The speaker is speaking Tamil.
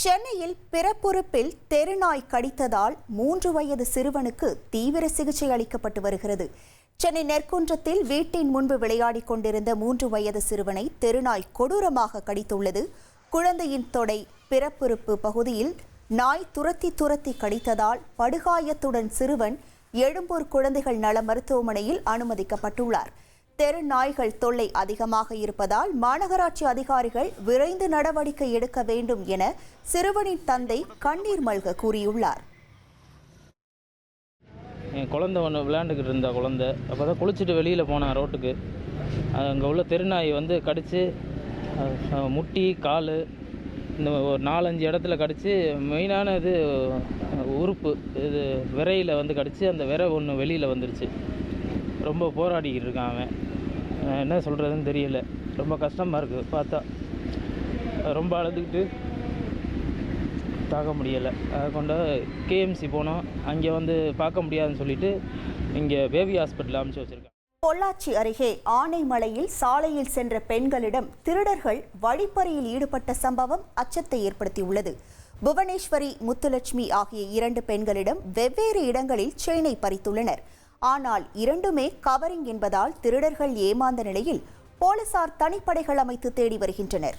சென்னையில் பிறப்புறுப்பில் தெருநாய் கடித்ததால் மூன்று வயது சிறுவனுக்கு தீவிர சிகிச்சை அளிக்கப்பட்டு வருகிறது. சென்னை நெற்குன்றத்தில் வீட்டின் முன்பு விளையாடிக் கொண்டிருந்த மூன்று வயது சிறுவனை தெருநாய் கொடூரமாக கடித்துள்ளது. குழந்தையின் தொடை பிறப்புறுப்பு பகுதியில் நாய் துரத்தி துரத்தி கடித்ததால் படுகாயத்துடன் சிறுவன் எழும்பூர் குழந்தைகள் நல மருத்துவமனையில் அனுமதிக்கப்பட்டுள்ளார். தெரு நாய்கள் தொல்லை அதிகமாக இருப்பதால் மாநகராட்சி அதிகாரிகள் விரைந்து நடவடிக்கை எடுக்க வேண்டும் என சிறுவனின் தந்தை கண்ணீர் மல்க கூறியுள்ளார். என் குழந்த ஒன்று விளையாண்டுக்கிட்டு இருந்த குழந்த. அப்போ தான் குளிச்சுட்டு வெளியில் போனேன் ரோட்டுக்கு. அங்கே உள்ள தெருநாய் வந்து கடித்து முட்டி கால் இந்த ஒரு நாலஞ்சு இடத்துல கடித்து மெயினான இது உறுப்பு இது விரையில் வந்து கடித்து அந்த விரை ஒன்று வெளியில் வந்துருச்சு. ரொம்ப போராடிக்கிட்டு இருக்கான் அவன். என்ன சொல்கிறதுன்னு தெரியல. ரொம்ப கஷ்டமாக இருக்குது பார்த்தா. ரொம்ப அழுதுகிட்டு தாக்க முடியலை. அதை கொண்டு கேஎம்சி போனோம். அங்கே வந்து பார்க்க முடியாதுன்னு சொல்லிட்டு இங்கே பேபி ஹாஸ்பிட்டல் அனுப்பிச்சி வச்சுருக்கேன் பொள்ளாச்சி அருகே ஆனைமலையில் சாலையில் சென்ற பெண்களிடம் திருடர்கள் வழிப்பறியில் ஈடுபட்ட சம்பவம் அச்சத்தை ஏற்படுத்தியுள்ளது. புவனேஸ்வரி முத்துலட்சுமி ஆகிய இரண்டு பெண்களிடம் வெவ்வேறு இடங்களில் செயினை பறித்துள்ளனர். ஆனால் இரண்டுமே கவரிங் என்பதால் திருடர்கள் ஏமாந்த நிலையில் போலீசார் தனிப்படைகள் அமைத்து தேடி வருகின்றனர்.